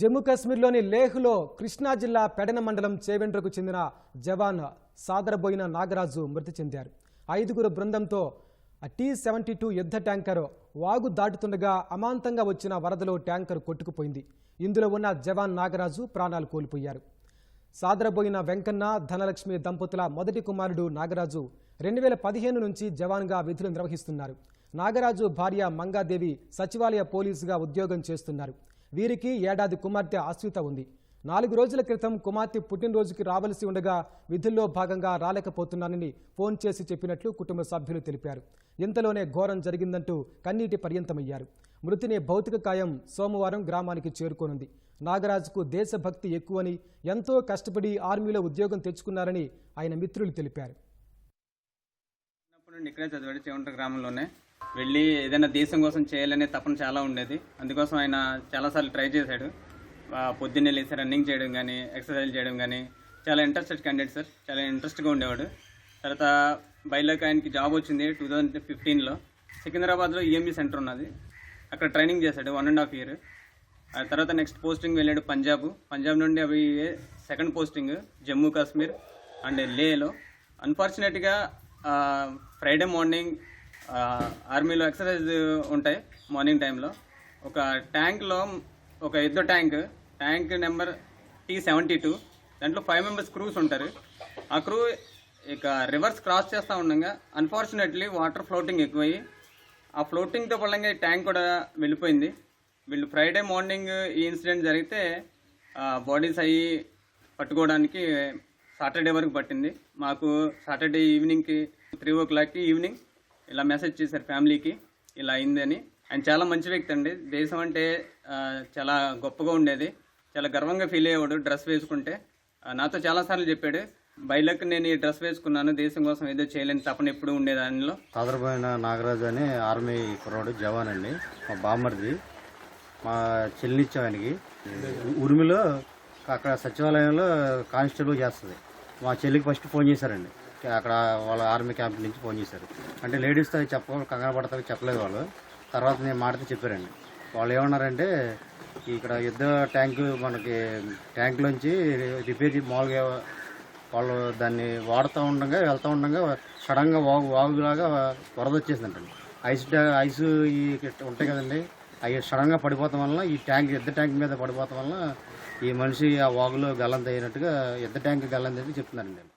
జమ్మూ కాశ్మీర్లోని లేహ్లో కృష్ణా జిల్లా పెడన మండలం చేవెండ్రకు చెందిన జవాన్ సాదరబోయిన నాగరాజు మృతి చెందారు. ఐదుగురు బృందంతో టీ సెవెంటీ టూ యుద్ధ ట్యాంకర్ వాగు దాటుతుండగా అమాంతంగా వచ్చిన వరదలో ట్యాంకర్ కొట్టుకుపోయింది. ఇందులో ఉన్న జవాన్ నాగరాజు ప్రాణాలు కోల్పోయారు. సాదరబోయిన వెంకన్న ధనలక్ష్మి దంపతుల మొదటి కుమారుడు నాగరాజు రెండు వేల పదిహేను నుంచి జవాన్గా విధులు నిర్వహిస్తున్నారు. నాగరాజు భార్య మంగాదేవి సచివాలయ పోలీసుగా ఉద్యోగం చేస్తున్నారు. వీరికి ఏడాది కుమార్తె ఆశ్రిత ఉంది. నాలుగు రోజుల క్రితం కుమార్తె పుట్టినరోజుకి రావలసి ఉండగా విధుల్లో భాగంగా రాలేకపోతున్నానని ఫోన్ చేసి చెప్పినట్లు కుటుంబ సభ్యులు తెలిపారు. ఇంతలోనే ఘోరం జరిగిందంటూ కన్నీటి పర్యంతమయ్యారు. మృతిని భౌతిక కాయం సోమవారం గ్రామానికి చేరుకోనుంది. నాగరాజుకు దేశభక్తి ఎక్కువని ఎంతో కష్టపడి ఆర్మీలో ఉద్యోగం తెచ్చుకున్నారని ఆయన మిత్రులు తెలిపారు. ఇక్కడే చదివాడు చేవంట గ్రామంలోనే. వెళ్ళి ఏదైనా దేశం కోసం చేయాలనే తపన చాలా ఉండేది. అందుకోసం ఆయన చాలాసార్లు ట్రై చేశాడు. పొద్దున్నే లేచి రన్నింగ్ చేయడం కానీ ఎక్సర్సైజ్ చేయడం కానీ చాలా ఇంట్రెస్టెడ్ క్యాండిడేట్ సార్. చాలా ఇంట్రెస్ట్గా ఉండేవాడు. తర్వాత బయలుకి ఆయనకి జాబ్ వచ్చింది టూ థౌజండ్ ఫిఫ్టీన్లో. సికింద్రాబాద్లో ఈఎంఈ సెంటర్ ఉన్నది. అక్కడ ట్రైనింగ్ చేశాడు వన్ అండ్ హాఫ్ ఇయర్ ఆ తర్వాత నెక్స్ట్ పోస్టింగ్ వెళ్ళాడు పంజాబ్ పంజాబ్ నుండి అవి second posting Jammu Kashmir and లేలో అన్ఫార్చునేట్గా ఫ్రైడే మార్నింగ్ ఆర్మీలో ఎక్సర్సైజ్ ఉంటాయి మార్నింగ్ టైంలో. ఒక ట్యాంక్లో ఒక యుద్ధ tank tank number T seventy two దాంట్లో ఫైవ్ మెంబర్స్ క్రూస్ ఉంటారు. ఆ క్రూ ఇక రివర్స్ క్రాస్ చేస్తూ ఉండగా అన్ఫార్చునేట్లీ వాటర్ ఫ్లోటింగ్ ఎక్కువయ్యి ఆ ఫ్లోటింగ్తో పడంగా ఈ ట్యాంక్ కూడా వెళ్ళిపోయింది. వీళ్ళు ఫ్రైడే మార్నింగ్ ఈ ఇన్సిడెంట్ జరిగితే బాడీస్ అయ్యి పట్టుకోవడానికి సాటర్డే వరకు పట్టింది. మాకు సాటర్డే ఈవినింగ్కి త్రీ ఓ క్లాక్కి ఈవినింగ్ ఇలా మెసేజ్ చేశారు ఫ్యామిలీకి ఇలా అయిందని ఆయన చాలా మంచి వ్యక్తి అండి దేశం అంటే చాలా గొప్పగా ఉండేది చాలా గర్వంగా ఫీల్ అయ్యేవాడు డ్రెస్ వేసుకుంటే నాతో చాలాసార్లు చెప్పాడు బయలకు నేను ఈ డ్రెస్ వేసుకున్నాను దేశం కోసం ఏదో చేయలేని తపన ఎప్పుడు ఉండేదానిలో సాదరపోయిన నాగరాజు అని ఆర్మీ కుర్రాడు జవాన్ అండి మా బామ్మర్ది మా చెల్లినిచ్చాం ఆయనకి ఉరిమిలో అక్కడ సచివాలయంలో కానిస్టేబుల్ చేస్తుంది మా చెల్లికి ఫస్ట్ ఫోన్ చేశారండి అక్కడ వాళ్ళ ఆర్మీ క్యాంప్ నుంచి ఫోన్ చేశారు. అంటే లేడీస్తో చెప్ప కంగారు పడతారు చెప్పలేదు వాళ్ళు. తర్వాత నేను మాటతో చెప్పారండి. వాళ్ళు ఏమన్నారంటే ఇక్కడ యుద్ధ ట్యాంకు మనకి ట్యాంక్లోంచి రిపేర్ మామూలుగా వాళ్ళు దాన్ని వాడుతూ ఉండగా వెళ్తూ ఉండగా సడన్గా వాగు వాగులాగా వరద వచ్చేసిందండి ఐస్ ట్యా- ఐస్ ఈ ఉంటాయి కదండి. అవి సడన్గా పడిపోవటం వల్ల ఈ ట్యాంక్ యుద్ధ ట్యాంక్ మీద పడిపోవటం వల్ల ఈ మనిషి ఆ వాగులో గల్లంత అయినట్టుగా యుద్ధ ట్యాంక్ గల్లంత అయితే చెప్తున్నారండి.